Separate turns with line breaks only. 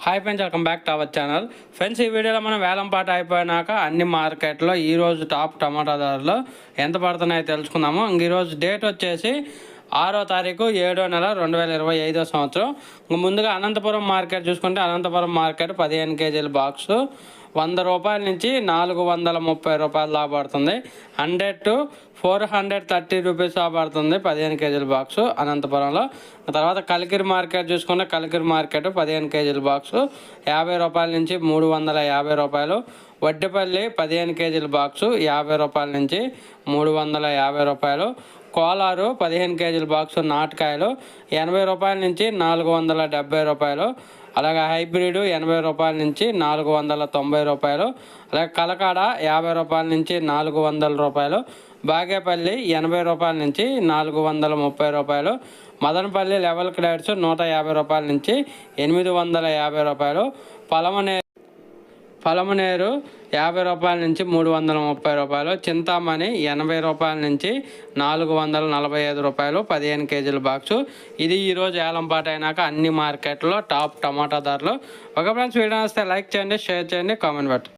Hi friends welcome back to our channel friends ఈ వీడియోలో మనం వేలం పాట అయిపోయినాక అన్ని మార్కెట్లో ఈరోజు టాప్ టమాటా ధరలు ఎంత పడుతున్నాయో తెలుసుకుందాము. ఇంక ఈరోజు డేట్ వచ్చేసి ఆరో తారీఖు ఏడో నెల రెండు వేల ఇరవై ఐదో సంవత్సరం. ముందుగా అనంతపురం మార్కెట్ చూసుకుంటే అనంతపురం మార్కెట్ పదిహేను కేజీల బాక్సు. వంద రూపాయల నుంచి నాలుగు వందల ముప్పై రూపాయలు లాభపడుతుంది hundred to four hundred thirty rupees లాభపడుతుంది పదిహేను కేజీల బాక్సు అనంతపురంలో. తర్వాత కలికిరి మార్కెట్ చూసుకుంటే కలికిరి మార్కెట్ పదిహేను కేజీల బాక్సు. యాభై రూపాయల నుంచి మూడు వందల యాభై రూపాయలు. వడ్డిపల్లి పదిహేను కేజీల బాక్సు యాభై రూపాయల నుంచి మూడు వందల యాభై రూపాయలు. కోలారు పదిహేను కేజీల బాక్సు నాటకాయలు ఎనభై రూపాయల నుంచి నాలుగు వందల డెబ్బై రూపాయలు. అలాగే హైబ్రిడ్ ఎనభై రూపాయల నుంచి నాలుగు వందల తొంభై రూపాయలు. అలాగే కలకాడ యాభై రూపాయల నుంచి నాలుగు వందల రూపాయలు. బాగేపల్లి ఎనభై రూపాయల నుంచి నాలుగు వందల ముప్పై రూపాయలు. మదనపల్లి లెవెల్ క్రేడ్స్ నూట యాభై రూపాయల నుంచి ఎనిమిది వందల యాభై రూపాయలు. పలమనే పలమనేరు యాభై రూపాయల నుంచి మూడు వందల ముప్పై రూపాయలు చింతామణి ఎనభై రూపాయల నుంచి నాలుగు వందల నలభై ఐదు రూపాయలు పదిహేను కేజీల బాక్సు. ఇది ఈరోజు ఏలంపాట అయినాక అన్ని మార్కెట్లో టాప్ టమాటా ధరలు. ఒక ఫ్రెండ్స్ వీడియో వస్తే లైక్ చేయండి షేర్ చేయండి కామెంట్ పెట్టండి.